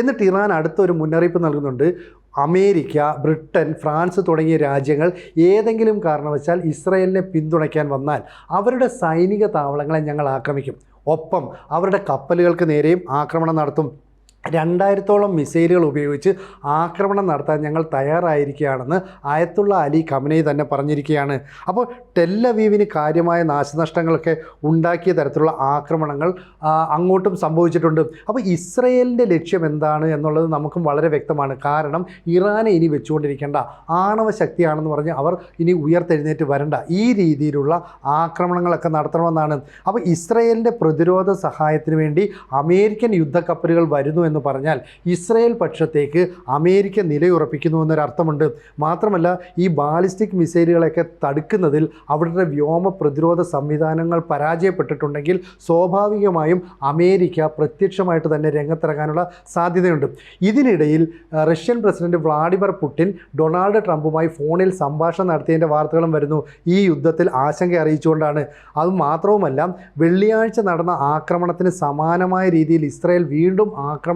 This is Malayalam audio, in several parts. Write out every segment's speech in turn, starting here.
എന്നിട്ട് ഇറാൻ അടുത്ത ഒരു മുന്നറിയിപ്പ് നൽകുന്നുണ്ട്. അമേരിക്ക ബ്രിട്ടൻ ഫ്രാൻസ് തുടങ്ങിയ രാജ്യങ്ങൾ ഏതെങ്കിലും കാരണവശാൽ ഇസ്രയേലിനെ പിന്തുണയ്ക്കാൻ വന്നാൽ അവരുടെ സൈനിക താവളങ്ങളെ ഞങ്ങൾ ആക്രമിക്കും. ഒപ്പം അവരുടെ കപ്പലുകൾക്ക് നേരെയും ആക്രമണം നടത്തും. രണ്ടായിരത്തോളം മിസൈലുകൾ ഉപയോഗിച്ച് ആക്രമണം നടത്താൻ ഞങ്ങൾ തയ്യാറായിരിക്കുകയാണെന്ന് ആയത്തുള്ള അലി ഖമനൈ തന്നെ പറഞ്ഞിരിക്കുകയാണ്. അപ്പോൾ ടെല്ലവീവിന് കാര്യമായ നാശനഷ്ടങ്ങളൊക്കെ ഉണ്ടാക്കിയ തരത്തിലുള്ള ആക്രമണങ്ങൾ അങ്ങോട്ടും സംഭവിച്ചിട്ടുണ്ട്. അപ്പോൾ ഇസ്രയേലിന്റെ ലക്ഷ്യം എന്താണ് എന്നുള്ളത് നമുക്കും വളരെ വ്യക്തമാണ്. കാരണം ഇറാനെ ഇനി വെച്ചുകൊണ്ടിരിക്കേണ്ട ആണവ ശക്തിയാണെന്ന് പറഞ്ഞ് അവർ ഇനി ഉയർത്തെഴുന്നേറ്റ് വരണ്ട. ഈ രീതിയിലുള്ള ആക്രമണങ്ങളൊക്കെ നടത്തണമെന്നാണ്. അപ്പോൾ ഇസ്രയേലിന്റെ പ്രതിരോധ സഹായത്തിന് വേണ്ടി അമേരിക്കൻ യുദ്ധക്കപ്പലുകൾ വരുന്നു എന്ന് പറഞ്ഞാൽ ഇസ്രയേൽ പക്ഷത്തേക്ക് അമേരിക്ക നിലയുറപ്പിക്കുന്നു എന്നൊരർത്ഥമുണ്ട്. മാത്രമല്ല ഈ ബാലിസ്റ്റിക് മിസൈലുകളെയൊക്കെ തടുക്കുന്നതിൽ അവരുടെ വ്യോമ പ്രതിരോധ സംവിധാനങ്ങൾ പരാജയപ്പെട്ടിട്ടുണ്ടെങ്കിൽ സ്വാഭാവികമായും അമേരിക്ക പ്രത്യക്ഷമായിട്ട് തന്നെ രംഗത്തിറങ്ങാനുള്ള സാധ്യതയുണ്ട്. ഇതിനിടയിൽ Russian president Vladimir Putin Donald ട്രംപുമായി ഫോണിൽ സംഭാഷണം നടത്തിയതിന്റെ വാർത്തകളും വരുന്നു. ഈ യുദ്ധത്തിൽ ആശങ്ക അറിയിച്ചുകൊണ്ടാണ്. അത് മാത്രവുമല്ല വെള്ളിയാഴ്ച നടന്ന ആക്രമണത്തിന് സമാനമായ രീതിയിൽ ഇസ്രായേൽ വീണ്ടും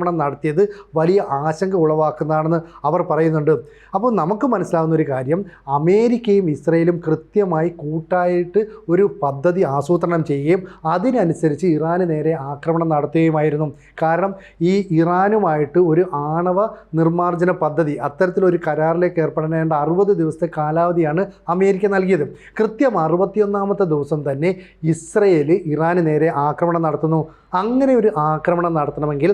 ആക്രമണം നടത്തിയത് വലിയ ആശങ്ക ഉളവാക്കുന്നതാണെന്ന് അവർ പറയുന്നുണ്ട്. അപ്പോൾ നമുക്ക് മനസ്സിലാവുന്ന ഒരു കാര്യം അമേരിക്കയും ഇസ്രയേലും കൃത്യമായി കൂട്ടായിട്ട് ഒരു പദ്ധതി ആസൂത്രണം ചെയ്യുകയും അതിനനുസരിച്ച് ഇറാന് നേരെ ആക്രമണം നടത്തുകയുമായിരുന്നു. കാരണം ഈ ഇറാനുമായിട്ട് ഒരു ആണവ നിർമ്മാർജന പദ്ധതി അത്തരത്തിലൊരു കരാറിലേക്ക് ഏർപ്പെടേണ്ട അറുപത് ദിവസത്തെ കാലാവധിയാണ് അമേരിക്ക നൽകിയത്. കൃത്യം അറുപത്തിയൊന്നാമത്തെ ദിവസം തന്നെ ഇസ്രയേൽ ഇറാന് നേരെ ആക്രമണം നടത്തുന്നു. അങ്ങനെ ഒരു ആക്രമണം നടത്തണമെങ്കിൽ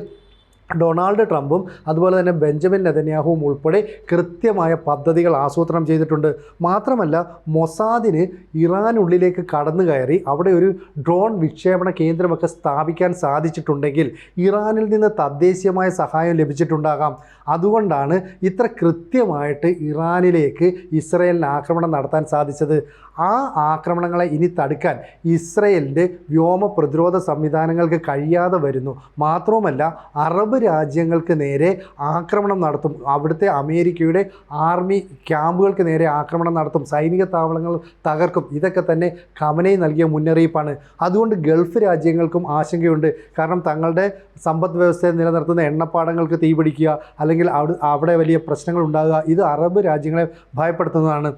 ഡൊണാൾഡ് ട്രംപും അതുപോലെ തന്നെ ബെഞ്ചമിൻ നെതന്യാഹുവും ഉൾപ്പെടെ കൃത്യമായ പദ്ധതികൾ ആസൂത്രണം ചെയ്തിട്ടുണ്ട്. മാത്രമല്ല മൊസാദിന് ഇറാനുള്ളിലേക്ക് കടന്നു കയറി അവിടെ ഒരു ഡ്രോൺ വിക്ഷേപണ കേന്ദ്രമൊക്കെ സ്ഥാപിക്കാൻ സാധിച്ചിട്ടുണ്ടെങ്കിൽ ഇറാനിൽ നിന്ന് തദ്ദേശീയമായ സഹായം ലഭിച്ചിട്ടുണ്ടാകാം. അതുകൊണ്ടാണ് ഇത്ര കൃത്യമായിട്ട് ഇറാനിലേക്ക് ഇസ്രയേലിന് ആക്രമണം നടത്താൻ സാധിച്ചത്. ആ ആക്രമണങ്ങളെ ഇനി തടുക്കാൻ ഇസ്രയേലിന്റെ വ്യോമ പ്രതിരോധ സംവിധാനങ്ങൾക്ക് കഴിയാതെ വരുന്നു. മാത്രവുമല്ല അറബ് രാജ്യങ്ങൾക്ക് നേരെ ആക്രമണം നടത്തും. അവിടുത്തെ അമേരിക്കയുടെ ആർമി ക്യാമ്പുകൾക്ക് നേരെ ആക്രമണം നടത്തും. സൈനിക താവളങ്ങൾ തകർക്കും. ഇതൊക്കെ തന്നെ ഖമനൈ നൽകിയ മുന്നറിയിപ്പാണ്. അതുകൊണ്ട് ഗൾഫ് രാജ്യങ്ങൾക്കും ആശങ്കയുണ്ട്. കാരണം തങ്ങളുടെ സമ്പദ് വ്യവസ്ഥയെ നിലനിർത്തുന്ന എണ്ണപ്പാടങ്ങൾക്ക് തീപിടിക്കുക അല്ലെങ്കിൽ അവിടെ അവിടെ വലിയ പ്രശ്നങ്ങൾ ഉണ്ടാകുക ഇത് അറബ് രാജ്യങ്ങളെ ഭയപ്പെടുത്തുന്നതാണ്.